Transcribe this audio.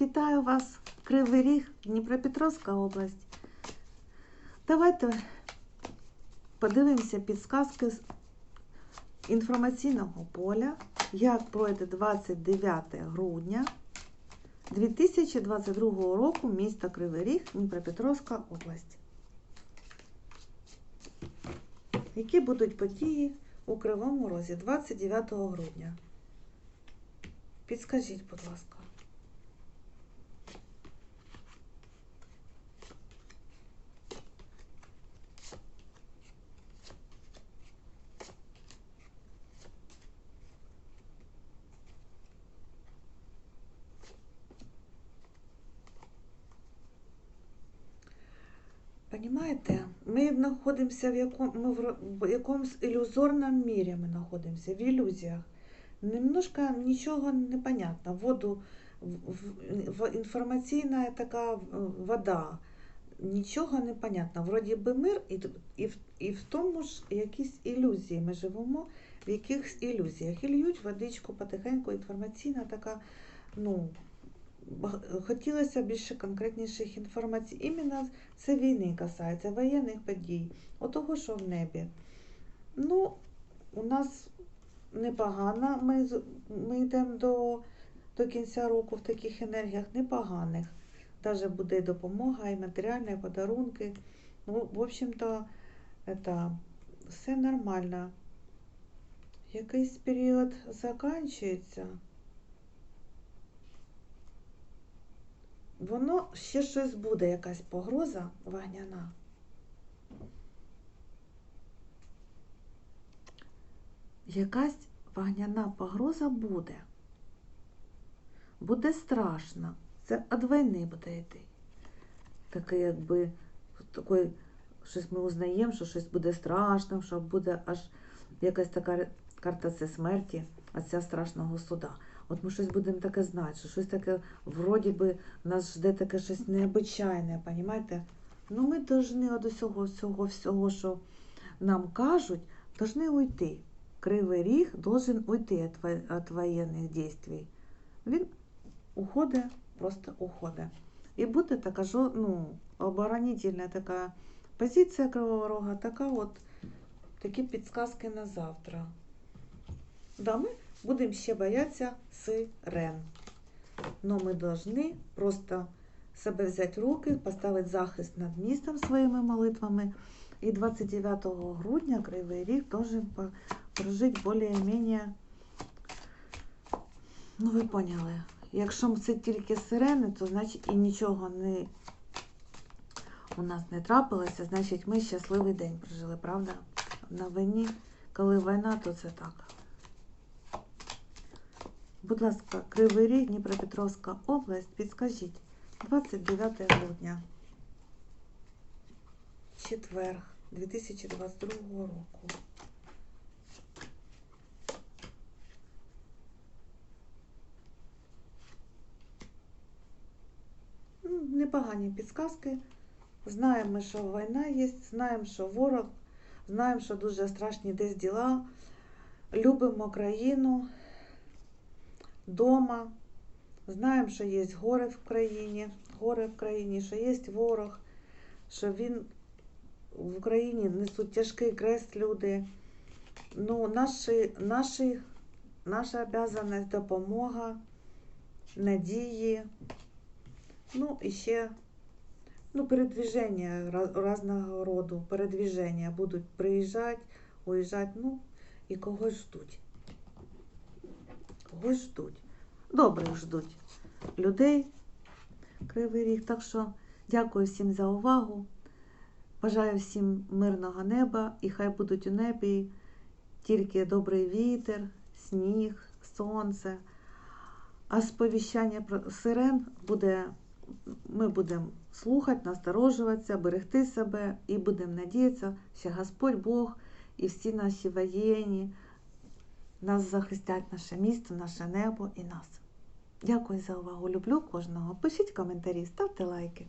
Вітаю вас, Кривий Ріг, Дніпропетровська область. Давайте подивимося підсказки з інформаційного поля, як пройде 29 грудня 2022 року місто Кривий Ріг, Дніпропетровська область. Які будуть події у Кривому Розі 29 грудня? Підскажіть, будь ласка. Понимаєте, ми знаходимося в якому, ми в, якомусь ілюзорному мірі ми знаходимося, в ілюзіях. Немножко нічого не понятно. Воду, в, інформаційна така вода. Нічого не понятно. Вроді би мир, і, і, і в тому ж якісь ілюзії. Ми живемо в якихось ілюзіях. І льють водичку потихеньку, інформаційна така, ну, хотілося більше конкретніших інформацій. Іменно це війни касається, воєнних подій, отого, що в небі. Ну, у нас непогано. Ми, ми йдемо до, до кінця року в таких енергіях непоганих. Даже буде допомога, і матеріальні, подарунки. Ну, в общем-то, все нормально. Якийсь період закінчується. Воно ще щось буде, якась погроза вогняна. Якась вогняна погроза буде. Буде страшно. Це від війни буде йти. Таке, якби такий, щось ми узнаємо, що щось буде страшно, що буде аж якась така карта це смерті, а ця страшного суда. От ми щось будемо таке знати, що щось таке, вроді би, нас жде таке щось необичайне, понімаєте? Ну ми повинні від усього, всього, всього, що нам кажуть, повинні уйти. Кривий ріг должен уйти від, воєнних дій. Він уходить, просто уходить. І буде така ну, оборонительна така позиція Кривого Рога, така от, такі підсказки на завтра. Да, ми будемо ще боятися сирен. Но ми повинні просто себе взяти в руки, поставити захист над містом своїми молитвами. І 29 грудня Кривий Ріг должен прожити більш-менш, ну ви поняли. Якщо це тільки сирени, то значить і нічого не у нас не трапилося, значить ми щасливий день прожили, правда? На війні, коли війна, то це так. Будь ласка, Кривий Ріг, Дніпропетровська область, підскажіть, 29 грудня, четверг 2022 року. Ну, Непогані підсказки. Знаємо, ми, що війна є, знаємо, що ворог, знаємо, що дуже страшні десь діла. Любимо країну, дома. Знаємо, що є гори в країні, гори в країні, що є ворог, що він в Україні несуть тяжкий крест люди. Ну, наші, наші, наша обов'язаність допомога, надії. Ну, і ще ну, передвіження різного роду, передвіження будуть приїжджати, уїжджати, ну, і когось ждуть. Когось ждуть. Добрих ждуть людей. Кривий ріг. Так що дякую всім за увагу. Бажаю всім мирного неба і хай будуть у небі тільки добрий вітер, сніг, сонце. А сповіщання про сирен буде, ми будемо слухати, насторожуватися, берегти себе і будемо надіятися, що Господь Бог і всі наші воєнні нас захистять наше місто, наше небо і нас. Дякую за увагу. Люблю кожного. Пишіть коментарі, ставте лайки.